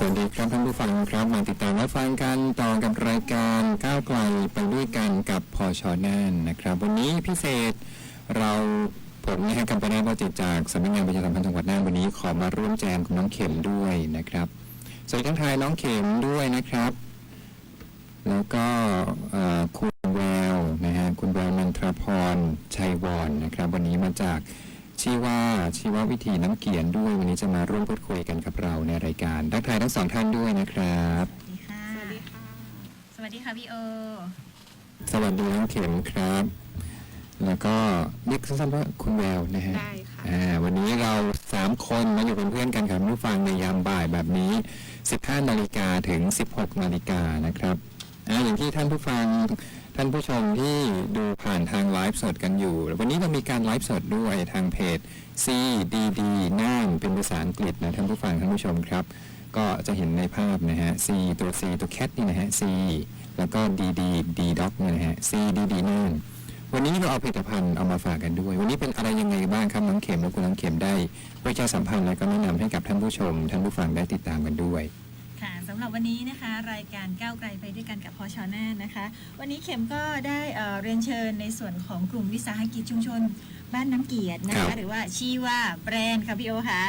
สวัสดีครับท่านผู้ฟังครับมาติดตามรับฟังกันต่อกับรายการก้าวไกลไปด้วยกันกับพอชอน่านนะครับ วันนี้พิเศษเราผมนะฮะกัมปนาทวจิตจากสำนักงานประชาสัมพันธ์จังหวัดน่านวันนี้ขอมาร่วมแจมกับน้องเข็มด้วยนะครับสวัสดีทั้งทายน้องเข็มด้วยนะครับ แล้วก็คุณแววนะฮะคุณแววนันทรพรชัยวรนะครับ วันนี้มาจาก ชีว่าชีววิธีน้ำเกียนด้วยวันนี้จะมาร่วมพูดคุยกันกับเราในรายการทักทายทั้งสองท่านด้วยนะครับ สวัสดีค่ะ สวัสดีค่ะ สวัสดีค่ะพี่โอ สวัสดีน้องเข็มครับ แล้วก็เรียกสั้นๆว่าคุณแววนะฮะได้ค่ะอ่าวันนี้เราสามคนมาอยู่เป็นเพื่อนกันครับผู้ฟังในยามบ่ายแบบนี้ 15นาฬิกาถึง 16นาฬิกานะครับอ่าอย่างที่ท่านผู้ฟัง ท่านผู้ชมที่ดูผ่านทางไลฟ์สดกันอยู่ วันนี้เรามีการไลฟ์สดด้วยทางเพจ CDD น่านเป็นภาษาอังกฤษนะท่านผู้ฟังท่านผู้ชมครับ ก็จะเห็นในภาพนะฮะ C ตัว C ตัว cat นี่นะฮะ C แล้วก็ DD D dog เนี่ยนะฮะ CDD น่านวันนี้เราเอาผลิตภัณฑ์เอามาฝากกันด้วย วันนี้เป็นอะไรยังไงบ้างครับน้องเข็มและคุณน้องเข็มได้ประชาสัมพันธ์และก็แนะนำให้กับท่านผู้ชม ท่านผู้ฟังได้ติดตามกันด้วยค่ะ สำหรับวันนี้นะคะ รายการก้าวไกลไปด้วยกันกับพอชอน่านนะคะ วันนี้เข็มก็ได้เอ่อเรียนเชิญในส่วนของกลุ่มวิสาหกิจชุมชน บ้านน้ำเกียรตินะครัคะ บ หรือว่าชีว่าแบรนด์ค่ะพี่โอคะ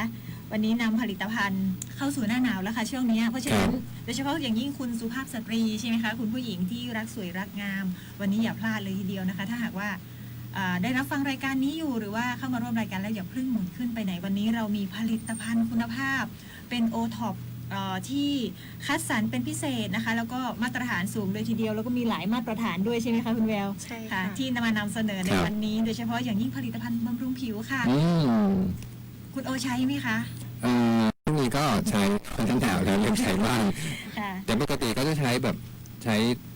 วันนี้นำผลิตภัณฑ์เข้าสู่หน้าหนาวแล้วค่ะช่วงนี้เพราะฉะนั้นโดยเฉพาะอย่างยิ่งคุณสุภาพสตรีใช่ไหมคะคุณผู้หญิงที่รักสวยรักงาม วันนี้อย่าพลาดเลยทีเดียวนะคะ ถ้าหากว่า อ่าได้รับฟังรายการนี้อยู่หรือว่าเข้ามาร่วมรายการแล้วอย่าเพิ่งหมุนขึ้นไปไหนวันนี้เรามีผลิตภัณฑ์คุณภาพ เป็นโอท็อป ที่คัดสรรเป็นพิเศษนะคะ แล้วก็มาตรฐานสูงเลยทีเดียว แล้วก็มีหลายมาตรฐานด้วยใช่ไหมคะคุณแววใช่ค่ะค่ะที่นำมานำเสนอในครับวันนี้ โดยเฉพาะอย่างยิ่งผลิตภัณฑ์บำรุงผิวค่ะอืมคุณโอใช้ไหมคะเอ่อช่วงนี้ก็ใช้คนทั้งหนาวแล้วยังใช้บ้างค่ะแต่ปกติก็จะใช้แบบใช้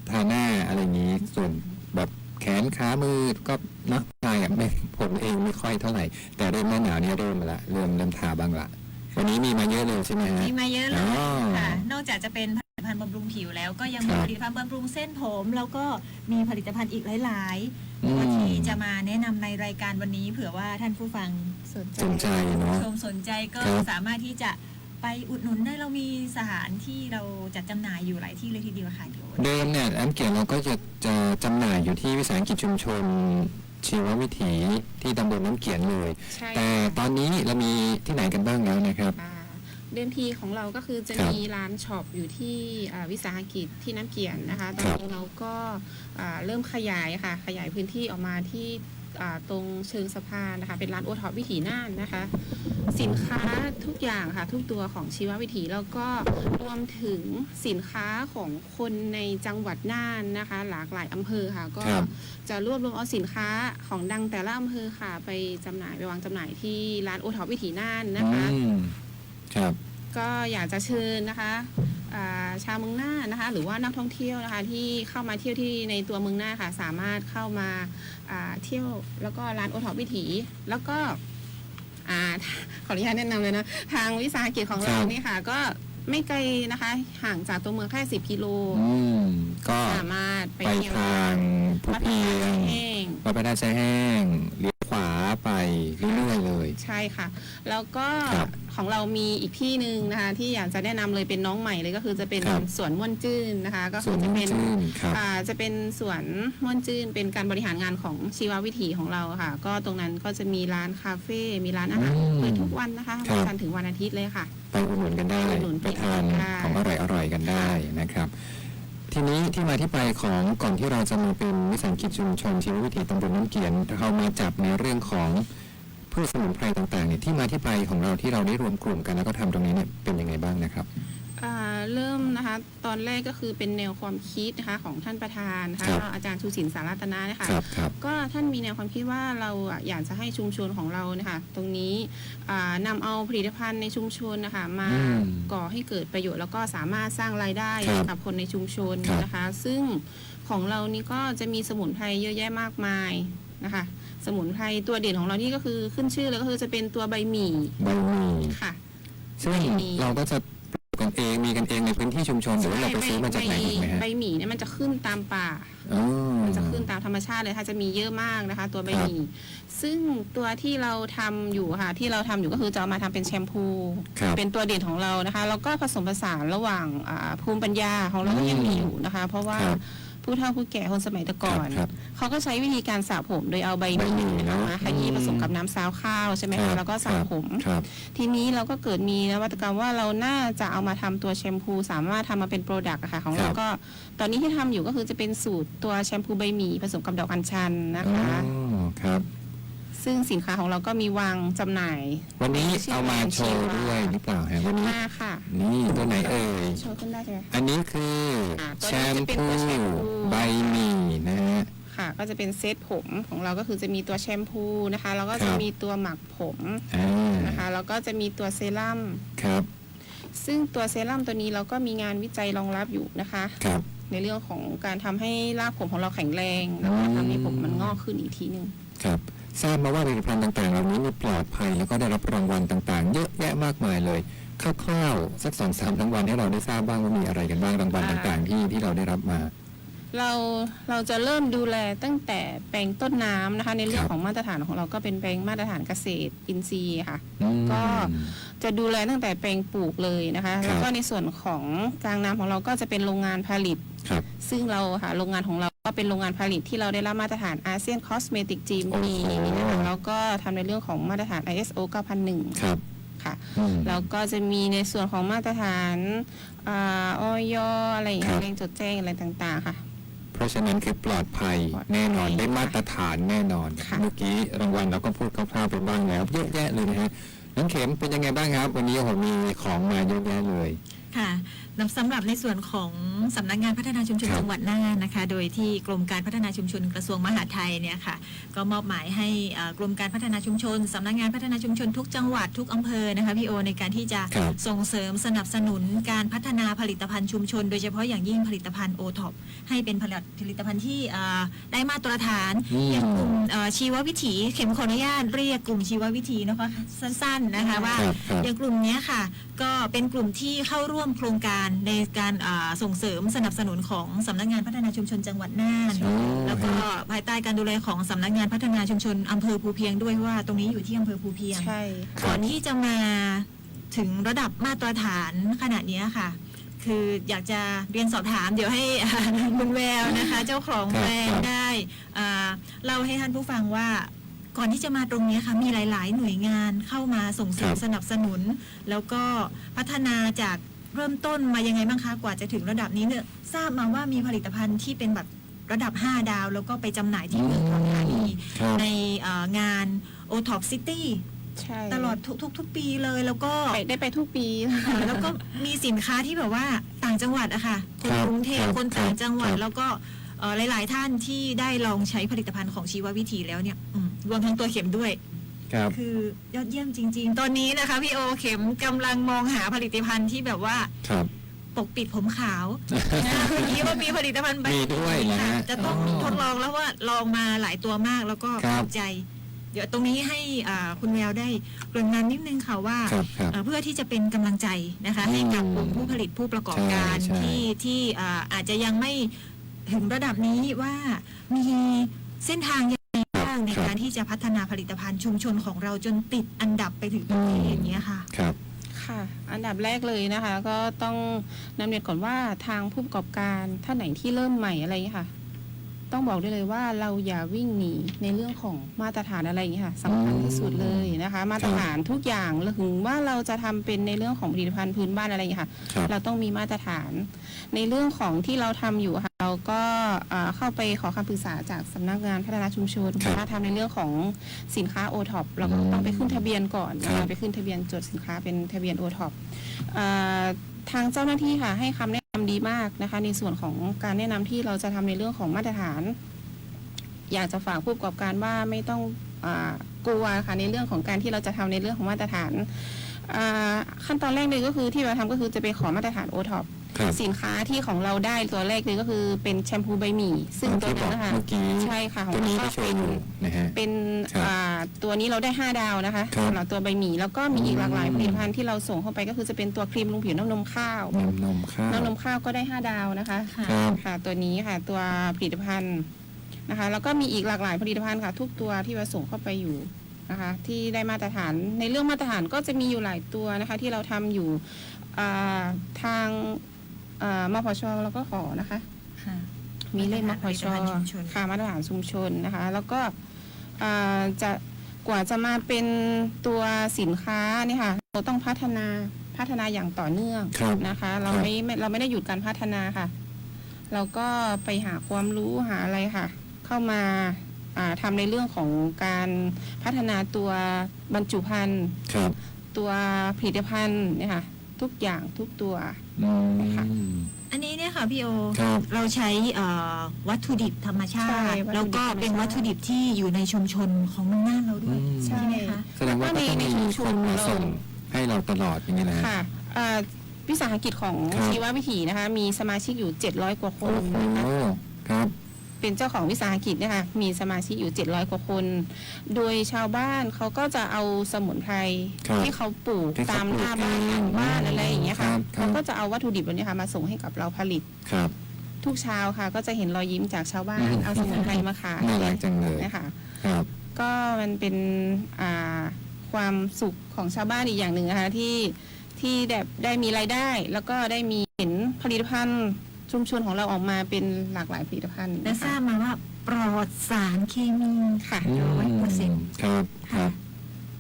ทาหน้าอะไรอย่างนี้ ส่วนแบบแขนขามือก็เนาะใช่อะไม่ผมเองไม่ค่อยเท่าไหร่ แต่เริ่มหน้าหนาวเนี่ยเริ่มมาละเริ่มเริ่มทาบ้างละ วันนี้มีมาเยอะเลยใช่ไหมฮะ มีมาเยอะเลยอ๋อค่ะ นอกจากจะเป็นผลิตภัณฑ์บำรุงผิวแล้วก็ยังมีครับผลิตภัณฑ์บำรุงเส้นผม แล้วก็มีผลิตภัณฑ์อีกหลายอืๆมตัวที่จะมาแนะนำในรายการวันนี้ เผื่อว่าท่านผู้ฟังสนใจสนใจเนาะ ชมสนใจก็ครับ สามารถที่จะไปอุดหนุนได้เรามีสถานที่เราจัดจำหน่ายอยู่หลายที่เลยทีเดียวค่ะเดี๋ยว เดิมเนี่ยแอมเกียรเราก็จะจะจำหน่ายอยู่ที่วิสาหกิจชุมชน ชีววิถีที่ตำบลน้ำเกียนเลย ใช่แต่ตอนนี้เรามีที่ไหนกันบ้างแล้วนะครับ อ่าเดิมทีของเราก็คือจะครับมีร้านช็อปอยู่ที่อ่าวิสาหกิจที่น้ำเกียนนะคะ ตอนครับนี้เราก็อ่าเริ่มขยายค่ะ ขยายพื้นที่ออกมาที่อ่า ตรงเชิงสะพานนะคะ เป็นร้านโอท็อปวิถีน่านนะคะ สินค้าทุกอย่างค่ะ ทุกตัวของชีววิถีแล้วก็รวมถึงสินค้าของคนในจังหวัดน่านนะคะ หลากหลายอำเภอค่ะ ก็ครับจะรวบรวมเอาสินค้าของดังแต่ละอำเภอค่ะ ไปจำหน่ายไปวางจำหน่ายที่ร้านโอท็อปวิถีน่านนะคะอืมครับก็อยากจะเชิญนะคะอ่าชาวเมืองน่านนะคะ หรือว่านักท่องเที่ยวนะคะ ที่เข้ามาเที่ยวที่ในตัวเมืองน่านค่ะ สามารถเข้ามาอ่า เที่ยวแล้วก็ร้านโอท็อปวิถีแล้วก็อ่าขออนุญาตแนะนำเลยนะ ทางวิสาหกิจของเราครับนี่ค่ะ ก็ไม่ไกลนะคะ ห่างจากตัวเมืองแค่10กิโลอืมก็สามารถไปไปเที่ยวทางภูวัดเพียงแห้งวัดพระธาตุแช่แห้งเลี้ยวขวาไปเรื่อยๆเลย ใช่ค่ะ แล้วก็ครับของเรามีอีกที่หนึ่งนะคะ ที่อยากจะแนะนำเลยเป็นน้องใหม่เลยก็คือจะเป็นครับ สวนม่วนจื้นนะคะ ก็ส่คืวนอจะน้ำเป็นจื้นครับ อ่าจะเป็นสวนม่วนจื้นเป็นการบริหารงานของชีววิถีของเราค่ะ ก็ตรงนั้นก็จะมีร้านคาเฟ่มีร้านอาหารอืมเปิดทุกวันนะคะครับจันทร์ถึงวันอาทิตย์เลยค่ะ ไปอุดหนุนกันได้ไปอุดหนุนไปทานได้ ของอร่อยๆกันได้นะครับ ทีนี้ที่มาที่ไปของก่อนที่เราจะมาเป็นวิสาหกิจชุมชนชีววิถีตำบลน้ำเกียนเรามาจับในเรื่องของ พืชสมุนไพรต่างๆเนี่ยที่มาที่ไปของเราที่เราได้รวมกลุ่มกันแล้วก็ทำตรงนี้เนี่ยเป็นยังไงบ้างนะครับอ่าเริ่มนะคะตอนแรกก็คือเป็นแนวความคิดนะคะของท่านประธานนะคะครับก็อาจารย์ชูศินสารัตนานะคะครับครับก็ท่านมีแนวความคิดว่าเราอะอยากจะให้ชุมชนของเรานะคะตรงนี้อ่านำเอาผลิตภัณฑ์ในชุมชนนะคะมาอืมก่อให้เกิดประโยชน์แล้วก็สามารถสร้างรายได้ครับให้กับคนในชุมชนครับนะคะ ซึ่งของเรานี่ก็จะมีสมุนไพรเยอะแยะมากมายนะคะ สมุนไพรตัวเด่นของเรานี่ก็คือขึ้นชื่อเลยก็คือจะเป็นตัวใบหมี่ใบหมี่ค่ะ ซึ่งใบหมี่เราก็จะปกกันเองมีกันเองในพื้นที่ชุมชนหรือว่าเราไปซื้อมาจากไหนใบถูกไหมฮะใบหมี่เนี่ยมันจะขึ้นตามป่า อ๋อ มันจะขึ้นตามธรรมชาติเลยค่ะจะมีเยอะมากนะคะ ตัวใบหมี่ซึ่งตัวที่เราทำอยู่ค่ะ ที่เราทำอยู่ก็คือจะเอามาทำเป็นแชมพู ครับ เป็นตัวเด่นของเรานะคะแล้วก็ผสมผสานระหว่างอ่าภูมิปัญญาของเราก็ยังมีอยู่นะคะ เพราะว่าครับ ผู้เฒ่าผู้แก่คนสมัยแต่ก่อน ครับ เขาก็ใช้วิธีการสระผมโดยเอาใบหใบหมี่มี่เนอะมาขยี้อืมผสมกับน้ำซาวข้าวใช่ไหมครัคะบแล้วก็สระครับผม ครับ ทีนี้เราก็เกิดมีนวัตกรรมว่าเราน่าจะเอามาทำตัวแชมพู สามารถทำมาเป็นโปรดักต์อะค่ะของครัเราบก็ ตอนนี้ที่ทำอยู่ก็คือจะเป็นสูตรตัวแชมพูใบหมี่ผสมกับดอกอัญชันนะอ๋อคะ ครับ ซึ่งสินค้าของเราก็มีวางจำหน่ายวันนี้เอามาโชว์ด้วยหรือเปล่าฮะวันนี้ มาค่ะ นี่ตัวไหนเอ่ย โชว์ขึ้นได้ใช่ไหม อันนี้คืออาตัวแชนี้มจะเป็นพูตัวแชมพู ใบหมี่นะฮะ ค่ะ ก็จะเป็นเซตผมของเราก็คือจะมีตัวแชมพูนะคะ แล้วก็ครัจะบมีตัวหมักผมอ่านะคะ แล้วก็จะมีตัวเซรั่ม ครับซึ่งตัวเซรั่มตัวนี้เราก็มีงานวิจัยรองรับอยู่นะคะ ครับ ในเรื่องของการทำให้รากผมของเราแข็งแรงแล้วก็ทำให้ผมมันงอกขึ้นอีกทีหนึ่งครับ ทราบมาว่าผลิตภัณฑ์ต่างๆเหล่านี้มีปลอดภัยแล้วก็ได้รับรางวัลต่างๆ เยอะแยะมากมายเลยคร่าวๆสักสองสามรางวัลให้เราได้ทราบบ้างว่ามีอะไรกันบ้างรางวัลต่างๆ ที่ที่เราได้รับมา เราเราจะเริ่มดูแลตั้งแต่แปลงต้นน้ำนะคะ ในเรื่อคงรับของมาตรฐานของเราก็เป็นแปลงมาตรฐานเกษตรอินทรีย์ค่ะอืมก็จะดูแลตั้งแต่แปลงปลูกเลยนะคะครับแล้วก็ในส่วนของกลางน้ำของเราก็จะเป็นโรงงานผลิตครับซึ่งเราค่ะโรงงานของเรา ก็เป็นโรงงานผลิตที่เราได้รับมาตรฐานอาเซียนคอสเมติกจีมโอ้โหนะคะแล้วก็ทำในเรื่องของมาตรฐาน ISO 9001 ครับ ค่ะอืม แล้วก็จะมีในส่วนของมาตรฐานอ่าออยอะไรอย่างครัเงี้บยแรงจดแจ้งอะไรต่างๆ ค่ะ เพราะฉะนั้นคือปลอดภัยปลอดภัยแน่นอนได้มาตรฐานแน่นอนค่ะ เมื่อกี้รางวัลเราก็พูดคร่าวๆไปบ้างแล้วเยอะแยะเลยนะฮะน้องเข็มเป็นยังไงบ้างครับ วันนี้ผมมีของมาเยอะแยะเลย ค่ะสำหรับในส่วนของสำนักงานพัฒนาชุมชนครับจังหวัดน่านนะคะ โดยที่กรมการพัฒนาชุมชนกระทรวงมหาดไทยเนี่ยค่ะ ก็มอบหมายให้อ่ากรมการพัฒนาชุมชนสำนักงานพัฒนาชุมชนทุกจังหวัดทุกอำเภอนะคะพี่โอในการที่จะครับ ส่งเสริมสนับสนุนการพัฒนาผลิตภัณฑ์ชุมชน โดยเฉพาะอย่างยิ่งผลิตภัณฑ์โอท็อปให้เป็นผลิตผลิตภัณฑ์ที่อ่าได้มาตรฐาน อืม อย่างกลุ่มเอ่อชีววิถีเข็มขออนุญาตเรียกกลุ่มชีววิถีนะคะสั้นๆนะคะว่า ครับครับ อย่างกลุ่มเนี้ยค่ะ ก็เป็นกลุ่มที่เข้าร่วมโครงการในการอ่าส่งเสริมสนับสนุนของสำนักงานพัฒนาชุมชนจังหวัดน่านโอ้แล้วก็ภายใต้การดูแลของสำนักงานพัฒนาชุมชนอำเภอภูเพียงด้วยเพราะว่าตรงนี้อยู่ที่อำเภอภูเพียงใช่ครับก่อนที่จะมาถึงระดับมาตรฐานขนาดเนี้ยค่ะ คืออยากจะเรียนสอบถาม เดี๋ยวให้คุณแววนะคะ เจ้าของครับแบรนครัด์บได้อ่าเล่าให้ท่านผู้ฟังว่าก่อนที่จะมาตรงเนี้ยค่ะมีหลาย ๆ หน่วยงานเข้ามาส่งเสริมครับสนับสนุน แล้วก็พัฒนาจาก เริ่มต้นมายังไงบ้างคะกว่าจะถึงระดับนี้เนี่ยทราบมาว่ามีผลิตภัณฑ์ที่เป็นแบบระดับ 5 ดาว แล้วก็ไปจำหน่ายที่เมืองทองธานีครับ ในเอ่องาน o t o p City ใช่ตลอดทุกทุกทุกปีเลยแล้วก็ ไปได้ไปทุกปีค่ะแล้วก็มีสินค้าที่แบบว่าต่างจังหวัดอะค่ะคนครับกรุงเทพครับคนต่างจังหวัดครับ แล้วก็เอ่อหลาย ๆ ท่านที่ได้ลองใช้ผลิตภัณฑ์ของชีววิถีแล้วเนี่ยอืมรวมทั้งตัวเข็มด้วย ครับ คือยอดเยี่ยมจริง ๆ ตอนนี้นะคะพี่โอเข็มกำลังมองหาผลิตภัณฑ์ที่แบบว่าครับ ปกปิดผมขาวนะเมื่อกี้ว่ามีผลิตภัณฑ์แบบมีด้วยนะฮะค่ะจะต้องอ๋อทดลองแล้วว่าลองมาหลายตัวมากแล้วก็คปรับระทับใจ เดี๋ยวตรงนี้ให้อ่าคุณแววได้เกริ่นนำนิดนึงค่ะว่า ครับครับ เอ่อเพื่อที่จะเป็นกำลังใจนะคะอืมให้กับกลุ่มผู้ผลิตผู้ประกอบการใช่ใช่ที่ที่อ่าอาจจะยังไม่ถึงระดับนี้ว่ามีเส้นทาง ยังไงบ้างในการที่จะพัฒนาผลิตภัณฑ์ชุมชนของเราจนติดอันดับไปถึงประเทศอย่างเงี้ยค่ะ ครับ ค่ะ อันดับแรกเลยนะคะ ก็ต้องนำเรียนก่อนว่าทางผู้ประกอบการท่านไหนที่เริ่มใหม่อะไรอย่างเงี้ยค่ะ ต้องบอกได้เลยว่าเราอย่าวิ่งหนีในเรื่องของมาตรฐานอะไรอย่างเงี้ยค่ะสำคัญที่สุดเลยนะคะ มาตรฐานทุกอย่างถึงว่าเราจะทำเป็นในเรื่องของผลิตภัณฑ์พื้นบ้านอะไรอย่างเงี้ยค่ะ ครับ เราต้องมีมาตรฐาน ในเรื่องของที่เราทำอยู่ค่ะเราก็อ่าเข้าไปขอคำปรึกษาจากสำนักงานพัฒนาชุมชนครับนะคะทำในเรื่องของสินค้าโอท็อปเราก็ต้องไปขึ้นทะเบียนก่อนนะครัคะบไปขึ้นทะเบียนจดสินค้าเป็นทะเบียนโอท็อปทางเจ้าหน้าที่ค่ะให้คำแนะนำ ดีมากนะคะ ในส่วนของการแนะนำที่เราจะทำในเรื่องของมาตรฐาน อยากจะฝากผู้ประกอบการว่าไม่ต้องอกลัวค่ะในเรื่องของการที่เราจะทำในเรื่องของมาตรฐานขั้นตอนแรกเลยก็คือที่เราทำก็คือจะไปขอมาตรฐานโอท็อป ครับสินค้าที่ของเราได้ตัวแรกเลยก็คือเป็นแชมพูใบหมี่ ซึ่งตัวที่บนั้อนกนะคะเมื่อกี้ใช่ค่ะของตัวเรานี้ก็ที่โชเป็ว์นอยู่นะฮะเป็นครับอ่าตัวนี้เราได้ 5 ดาวนะคะครับ สำหรับตัวใบหมี่แล้วก็มีอีกหลากหลายอืมผลิตภัณฑ์ที่เราส่งเข้าไปก็คือจะเป็นตัวครีมลงผิวน้ำนมข้าวน้ำนมข้าว น้ำนมข้าวก็ได้ 5 ดาวนะคะค่ะครับ ค่ะตัวนี้ค่ะตัวผลิตภัณฑ์นะคะ แล้วก็มีอีกหลากหลายผลิตภัณฑ์ค่ะ ทุกตัวที่เราส่งเข้าไปอยู่นะคะ ที่ได้มาตรฐานในเรื่องมาตรฐานก็จะมีอยู่หลายตัวนะคะ ที่เราทำอยู่อ่าทาง อ่ามพชเราก็ขอนะคะ ค่ะ มีเลขมพชมาตรฐานชุมชน ค่ะมาตรฐานชุมชนนะคะ แล้วก็อ่าจะกว่าจะมาเป็นตัวสินค้าเนี่ยค่ะ เราต้องพัฒนาพัฒนาอย่างต่อเนื่องครับนะคะ เราครับ ไม่ไม่เราไม่ได้หยุดการพัฒนาค่ะ เราก็ไปหาความรู้หาอะไรค่ะ เข้ามาอ่าทำในเรื่องของการพัฒนาตัวบรรจุภัณฑ์ ครับ ตัวผลิตภัณฑ์เนี่ยค่ะ ทุกอย่างทุกตัวอืค่ะมอันนี้เนี่ยค่ะพี่โอ ครับเราใช้เอ่อวัตถุดิบธรรมชาใช่ติ วัตถุดิบแล้วก็เป็นวัตถุดิบที่อยู่ในชุมชนของเมืองน่านเราด้วยอืม ใช่ไหมคะแสดงว่าก็ต้องมีคนมาส่งให้เราตลอดอย่างนี้นะฮะค่ะอ่าวิสาหกิจของครับ ชีววิถีนะคะ มีสมาชิกอยู่ 700 กว่าคโอ้นโหนะคะ ครับ เป็นเจ้าของวิสาหกิจเนะคะมีสมาชิกอยู่ 700 กว่าคน โดยชาวบ้านเขาก็จะเอาสมุนไพรครับที่เขาปลูกที่เขาตามหน้าปลูกบ้านเองหลังบ้านอะไรอย่างเงี้ยครัค่ะบครับ เขาก็จะเอาวัตถุดิบวันนี้ค่ะมาส่งให้กับเราผลิต ครับ ทุกเช้าค่ะ ก็จะเห็นรอยยิ้มจากชาวบ้าน อืมเอาสมุนไพรมาขายน่ารักจังเลย นะคะครับ ก็มันเป็นอ่าความสุขของชาวบ้านอีกอย่างหนึ่งนะคะที่ที่แบบได้มีรายได้ แล้วก็ได้มีเห็นผลิตภัณฑ์ ชุมชนของเราออกมาเป็นหลากหลายผลิตภัณฑ์และนะทราคะ บมาว่าปลอดสารเคมีค่ะ อืร้อยเปอร์เซ็นต์ครับคค่ะรับ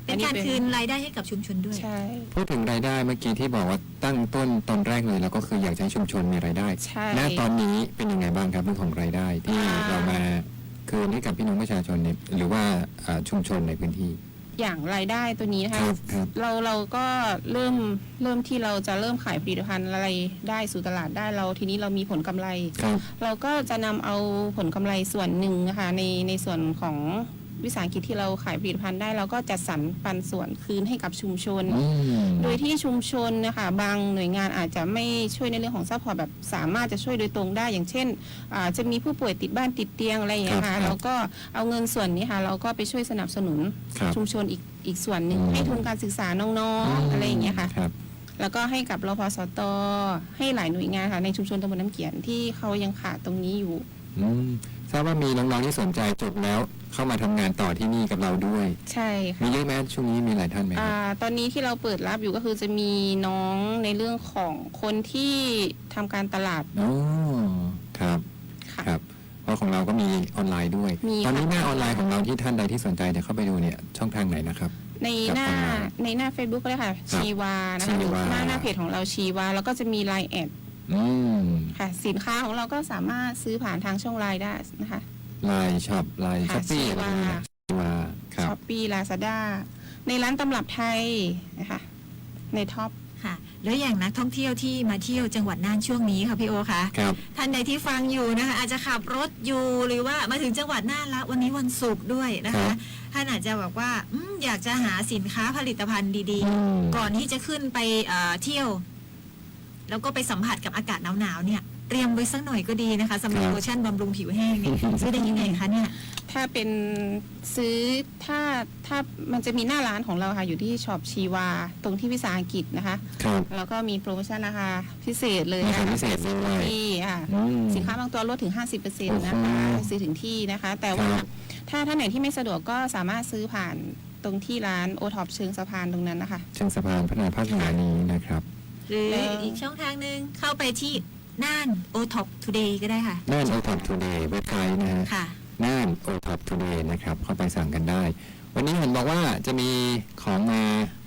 เป็นการคืนรายได้ให้กับชุมชนด้วย ใช่ พูดถึงรายได้เมื่อกี้ที่บอกว่าตั้งต้นตอนแรกเลยเราก็คืออยากจะให้ชุมชนมีรายได้ ใช่ ณ ตอนนี้เป็นยังไงบ้างครับเรื่องของรายได้ที่อ่า เรามาคืนให้กับพี่น้องประชาชนเนี่ยหรือว่าอ่าชุมชนในพื้นที่ อย่างรายได้ตัวนี้นะคคะรับครับเราเราก็เริ่มเริ่มที่เราจะเริ่มขายผลิตภัณฑ์อะไรได้สู่ตลาดได้เราทีนี้เรามีผลกำไร ครับ เราก็จะนำเอาผลกำไรส่วนหนึ่งนะคะในในส่วนของ วิสาหกิจที่เราขายผลิตภัณฑ์ได้เราก็จัดสรรปันส่วนคืนให้กับชุมชน อืม โดยที่ชุมชนนะคะบางหน่วยงานอาจจะไม่ช่วยในเรื่องของซัพพอร์ตแบบสามารถจะช่วยโดยตรงได้ อย่างเช่นอ่าจะมีผู้ป่วยติดบ้านติดเตียงอะไรอย่างเงี้ยครัค่ะบครับเราก็เอาเงินส่วนนี้ค่ะเราก็ไปช่วยสนับสนุนครับชุมชนอีกอีกส่วนหนึ่งอืม ให้ทุนการศึกษาน้องๆอะไรอย่างเงี้ยค่ะครับ แล้วก็ให้กับรพสตให้หลายหน่วยงานค่ะในชุมชนตำบลน้ำเขียนที่เขายังขาดตรงนี้อยู่ อืมทราบว่ามีน้องๆที่สนใจจบแล้วเข้ามาทำงานต่อที่นี่กับเราด้วย ใช่ค่ะมีเยอะไหมช่วงนี้มีหลายท่านไหมคอ่ารับตอนนี้ที่เราเปิดรับอยู่ก็คือจะมีน้องในเรื่องของคนที่ทำการตลาดอ๋อครับค่ะ ครับ เพราะของเราก็มีออนไลน์ด้วย มีตอนนี้ค่ะ หน้าออนไลน์ของเราที่ท่านใดที่สนใจจะเข้าไปดูเนี่ยช่องทางไหนนะครับ ในหน้าครับในหน้า Facebook ก็ได้ค่ะ ชีวานะคะอยู่ชีวาหน้าหน้าเพจของเราชีวา แล้วก็จะมีไลน์แอด อืมค่ะ สินค้าของเราก็สามารถซื้อผ่านทางช่องไลน์ได้นะคะไลน์ช็อปไลน์ช้อค่ะปปี้ชีอะไรวาพวกนี้นะชีวาครับช้อปปี้ลาซาด้าในร้านตำรับไทยนะคะในท็อป ค่ะ แล้วอย่างนักท่องเที่ยวที่มาเที่ยวจังหวัดน่านช่วงนี้ค่ะพี่โอคะ ครับ ท่านใดที่ฟังอยู่นะคะ อาจจะขับรถอยู่หรือว่ามาถึงจังหวัดน่านละวันนี้วันศุกร์ด้วยนะครัคะบ ท่านอาจจะบอกว่าอมอยากจะหาสินค้าผลิตภัณฑ์ดีอืม ๆ ก่อนที่จะขึ้นไปเอ่อเที่ยว แล้วก็ไปสัมผัสกับอากาศหนาวๆเนี่ยเตรียมไว้สักหน่อยก็ดีนะคะสำหรับครับ โลชั่นบำรุงผิวแห้งเนี่ยซื้อได้ยังไงคะเนี่ย ถ้าเป็นซื้อถ้าถ้ามันจะมีหน้าร้านของเราค่ะอยู่ที่ช็อปชีวา ตรงที่วิสาหกิจนะคะ ครับ แล้วก็มีโปรโมชั่นราคาพิเศษเลยรานะคาคะพิเศษด้วย ที่ค่ะ อืม สินค้าบางตัวลดถึง 50%นะคะโอ้โหซื้อถึงที่นะคะ แต่ว่าครับ ถ้าท่านไหนที่ไม่สะดวกก็สามารถซื้อผ่านตรงที่ร้านโอท็อปเชิงสะพานตรงนั้นนะคะ เชิงสะพานพัฒนาภาคเหนือนี้นะครับ หรือแล้วอีกช่องทางหนึ่งเข้าไปที่น่าน o t o p Today ก็ได้ค่ะ น่านโอท็อปทูเดย์เว็บไซต์นะฮะค่ะ น่านโอท็อปทูเดย์นะครับ เข้าไปสั่งกันได้ วันนี้เห็นบอกว่าจะมีของมา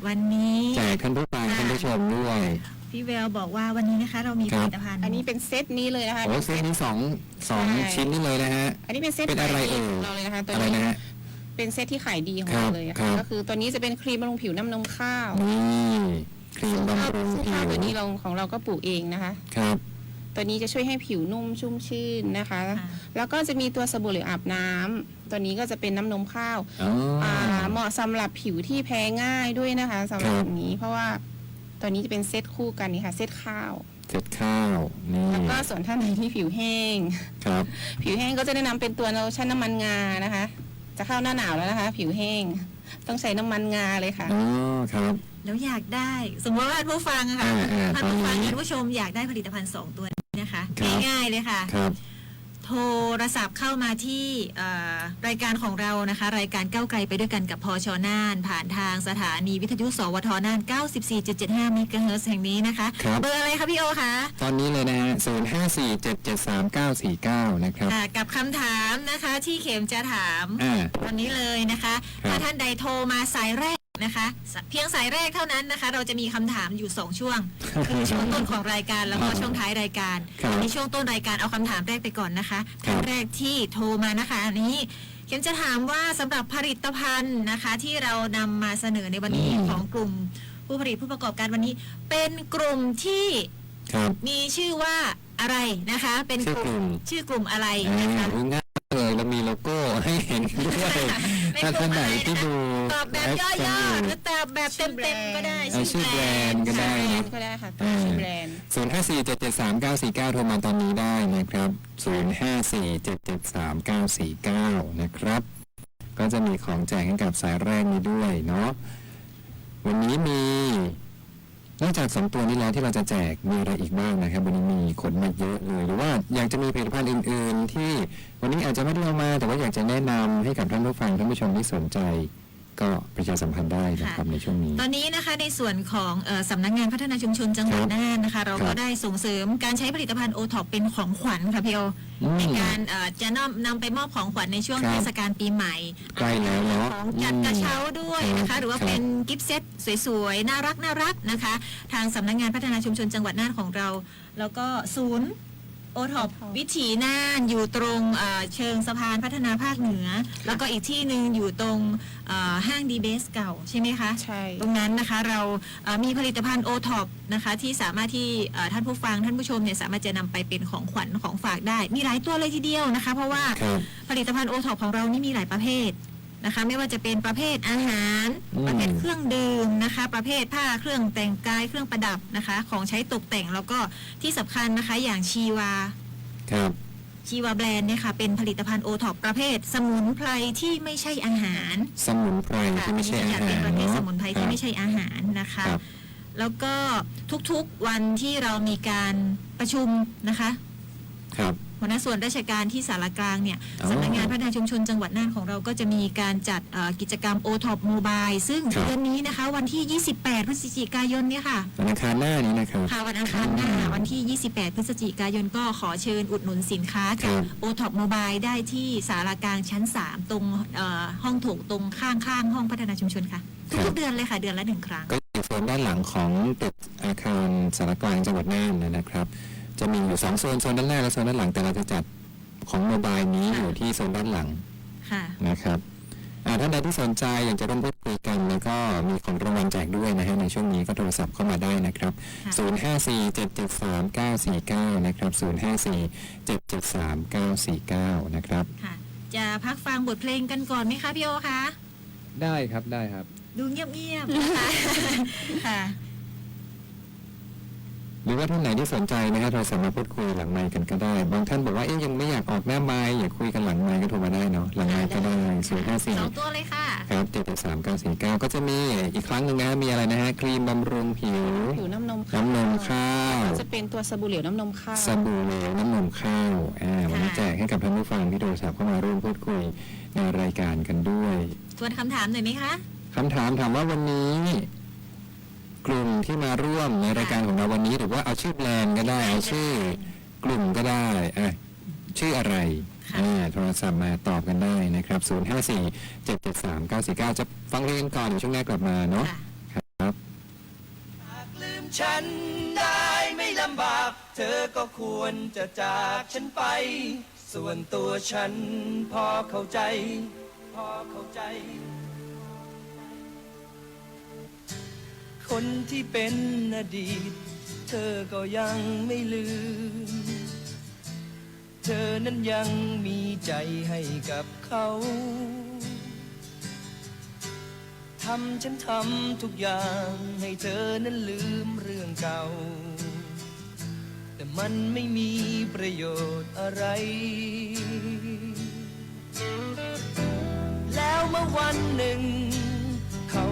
วันนี้ แจกท่านผู้ฟังค่ะท่านผู้ชมด้วย พี่แววบอกว่าวันนี้นะคะ เรามีคผรับ ลิตภัณฑ์อันนี้เป็นเซตนี้เลยนะคะ โอ้เซตนี้สองสองใช่ ชิ้นนี่เลยนะฮะ อันนี้เป็นเซตเป็นอะไรขายดีเอ่ยของเราเลยนะคะตัวอะไรนี้นะฮะ เป็นเซตที่ขายดีของครัเราบเลยอะครัค่ะบ ก็คือตัวนี้จะเป็นครีมบำรุงผิวน้ำนมข้าว นี่ ครีมบำรุงซึ่งผิข้าววตัวนี้เราของเราก็ปลูกเองนะคะ ครับ ตัวนี้จะช่วยให้ผิวนุ่มชุ่มชื่นนะคะค่ะแล้วก็จะมีตัวสบู่เหลวอาบน้ำตัวนี้ก็จะเป็นน้ำนมข้าวอ๋อออ่าเหมาะสำหรับผิวที่แพ้ง่ายด้วยนะคะสำหรับครับแบบนี้ เพราะว่าตอนนี้จะเป็นเซตคู่กันนี่ค่ะ เซตข้าวเสร็จข้าวนี่แล้วก็ส่วนท่านไหนที่ผิวแห้งครับ ผิวแห้งก็จะแนะนำเป็นตัวโลชั่นน้ำมันงานะคะ จะเข้าหน้าหนาวแล้วนะคะ ผิวแห้ง ต้องใช้น้ำมันงาเลยค่ะ อ๋อครับ แล้วอยากได้ สมมติว่าท่านผู้ฟังอะค่ะอ่าอ่าท่านผู้ฟังตอนนี้ท่านผู้ชมอยากได้ผลิตภัณฑ์สองตัวนี้นะคะครับ ง่ายๆเลยค่ะ ครับ โทรศัพท์เข้ามาที่เอ่อรายการของเรานะคะ รายการก้าวไกลไปด้วยกันกับพอชน่าน ผ่านทางสถานีวิทยุสวทน่าน 94.75เมกะเฮิรตซ์แห่งนี้นะคะครับเบอร์อะไรคะพี่โอคะตอนนี้เลยนะฮะศูนย์ห้าสี่เจ็ดเจ็ดสามเก้าสี่เก้านะครับอ่ากับคำถามนะคะที่เข็มจะถามอ่าตอนนี้เลยนะคะครับถ้าท่านใดโทรมาสายแรก นะคะเพียงสายแรกเท่านั้นนะคะ เราจะมีคำถามอยู่ 2 ช่วงคือช่วงต้นของรายการแล้วก็ช่วงท้ายรายการครับในช่วงต้นรายการเอาคำถามแรกไปก่อนนะคะครับท่านแรกที่โทรมานะคะอันนี้เข็มจะถามว่าสำหรับผลิตภัณฑ์นะคะ ที่เรานำมาเสนอในวันนี้ของกลุ่มผู้ผลิตผู้ประกอบการวันนี้ เป็นกลุ่มที่ครับมีชื่อว่าอะไรนะคะ เป็นชื่อกลุ่มชื่อกลุ่มอะไรอ่านะคะอุ๊ยง่าย เลยเรามีโลโก้ให้เห็นด้วยเป็นถ้ากลุ่ท่านมไหนอะไรที่นะคะดูตอบแบบย่อๆหรือตอบแบบเต็มๆก็ได้เอาชื่อแบรนด์ก็ได้แบรนะนด์ก็ได้ค่ะตัวชื่อแบรนด์ศูนย์ห้าสี่เจ็ดเจ็ดสามเก้าสี่เก้าโทรมาตอนนี้ได้นะครับศูนย์ห้าสี่เจ็ดเจ็ดสามเก้าสี่เก้านะครับ ก็จะมีของแจกให้กับสายแรกนี้ด้วยเนาะวันนี้มี นอกจากสองตัวนี้แล้วที่เราจะแจกมีอะไรอีกบ้างนะครับวันนี้มีขนมาเยอะเลย หรือว่าอยากจะมีผลิตภัณฑ์อื่น ๆ ที่วันนี้อาจจะไม่ได้เอามา แต่ว่าอยากจะแนะนำให้กับท่านผู้ฟังท่านผู้ชมที่สนใจ ก็ประชาสัมพันธ์ได้นะครับในช่วงนี้ ตอนนี้นะคะในส่วนของเออสำนักงานพัฒนาชุมชนจังหวัดครับน่านนะคะ เราครัก็บได้ส่งเสริมการใช้ผลิตภัณฑ์โอท็อปเป็นของขวัญค่ะพี่โออืมในการเอ่อจะนำนำไปมอบของขวัญในช่วงครับเทศกาลปีใหม่ใกล้แล้วเนอะของจัดกระเช้าด้วยนะครัคะบหรือว่าครับเป็นกิฟต์เซตสวยๆ น่ารักน่ารักนะคะ ทางสำนักงานพัฒนาชุมชนจังหวัดน่านของเรา แล้วก็ศูนย์ โอท็อป O-Top วิถีน่านอยู่ตรงเอ่อเชิงสะพานพัฒนาภาคเหนือ แล้วก็อีกที่หนึ่งอยู่ตรงเอ่อห้างดีเบสเก่าใช่ไหมคะ ใช่ ตรงนั้นนะคะเราเอ่อมีผลิตภัณฑ์โอท็อปนะคะที่สามารถที่เอ่อท่านผู้ฟังท่านผู้ชมเนี่ยสามารถจะนำไปเป็นของขวัญของฝากได้ มีหลายตัวเลยทีเดียวนะคะ เพราะว่าครับ ผลิตภัณฑ์โอท็อปของเรานี่มีหลายประเภท นะคะ ไม่ว่าจะเป็นประเภทอาหาร อืม ประเภทเครื่องดื่มนะคะ ประเภทผ้าเครื่องแต่งกายเครื่องประดับนะคะ ของใช้ตกแต่งแล้วก็ที่สำคัญนะคะอย่างชีวา ครับ ชีวาแบรนด์เนี่ยค่ะเป็นผลิตภัณฑ์โอท็อปประเภท สมุนไพรที่ไม่ใช่อาหารสมุนไพรที่ไม่ใช่อาค่ะหารเป็นประเภทเนาะสมุนไพรที่ไม่ใช่อาหารนะคะครับ แล้วก็ทุกๆวันที่เรามีการประชุมนะคะ ครับ หัวหน้าส่วนราชการที่สารกลางเนี่ยอ๋อสำนักงานพัฒนาชุมชนจังหวัดน่านของเราก็จะมีการจัดเอ่อกิจกรรม o t o p Mobile ซึ่งครับ เดือนนี้นะคะ วันที่ 28 พฤศจิกายนเนี่ยค่ะวันอังคารหน้านี้นะครับ ค่ะวันอังคารหน้าวันที่ 28 พฤศจิกายนก็ขอเชิญอุดหนุนสินค้าคจากรับ o t o p Mobile ได้ที่สารกลางชั้น 3 ตรงเอ่อห้องโถงตรงข้างๆห้องพัฒนาชุมชนค่ะทุกๆเดือนเลยค่ะ เดือนละหนึ่งครั้ง ก็อยู่โซนด้านหลังของตึกอาคารสารกลางจังหวัดน่านนะครับ จะมีอยู่สองโซนโซนด้านหน้าและโซนด้านหลังแต่เราจะจัดของโมบายนี้ค่ะอยู่ที่โซนด้านหลังค่ะ นะครับอ่าท่านใดที่สนใจอยากจะร่วมพูดคุยกันแล้วก็มีของรางวัลแจกด้วยนะฮะในช่วงนี้ก็โทรศัพท์เข้ามาได้นะครับ ค่ะ 0547739949 นะครับ 0547739949 นะครับ ค่ะ จะพักฟังบทเพลงกันก่อนไหมคะพี่โอคะ ได้ครับได้ครับ ดูเงียบๆนะคะ ค่ะ หรือว่าท่านไหนที่สนใจนะครับเราสามารถพูดคุยหลังไมค์กันก็ได้ บางท่านบอกว่าเอ๊ยยังไม่อยากออกหน้าไมค์อยากคุยกันหลังไมค์ก็โทรมาได้เนาะหลังไมค์ก็ได้ศูนย์ห้าสี่สองตัวเลยค่ะครับเจ็ดสามเก้าสี่เก้าก็จะมีอีกครั้งหนึ่งนะมีอะไรนะฮะครีมบำรุงผิวผิวน้ำนมน้ำนมข้าวก็จะเป็นตัวสบู่เหลวน้ำนมข้าวสบู่เหลวน้ำนมข้าวอ่าวันนี้แจกให้กับท่านผู้ฟังที่โทรศัพท์เข้ามาร่วมพูดคุยในรายการกันด้วยทวนคำถามหน่อยไหมคะคำถามถามว่าวันนี้ กลุ่มที่มาร่วมในรายการของเราวันนี้หรือว่าเอาชื่อแบรนด์ก็ได้เอาชื่อกลุ่มก็ได้อะชื่ออะไรค่ะอ่าโทรศัพท์มาตอบกันได้นะครับ 0 5 4 7 7 3 9 4 9 จะฟังเรียนก่อนเดี๋ยวช่วงแรกกลับมาเนาะค่ะครับหากลืมฉันได้ไม่ลำบาก เธอก็ควรจะจากฉันไป ส่วนตัวฉันพอเข้าใจ พอเข้าใจ คนที่เป็นอดีต เธอก็ยังไม่ลืม เธอนั้นยังมีใจให้กับเขาทำฉันทำทุกอย่างให้เธอนั้นลืมเรื่องเก่า แต่มันไม่มีประโยชน์อะไร แล้วเมื่อวันหนึ่ง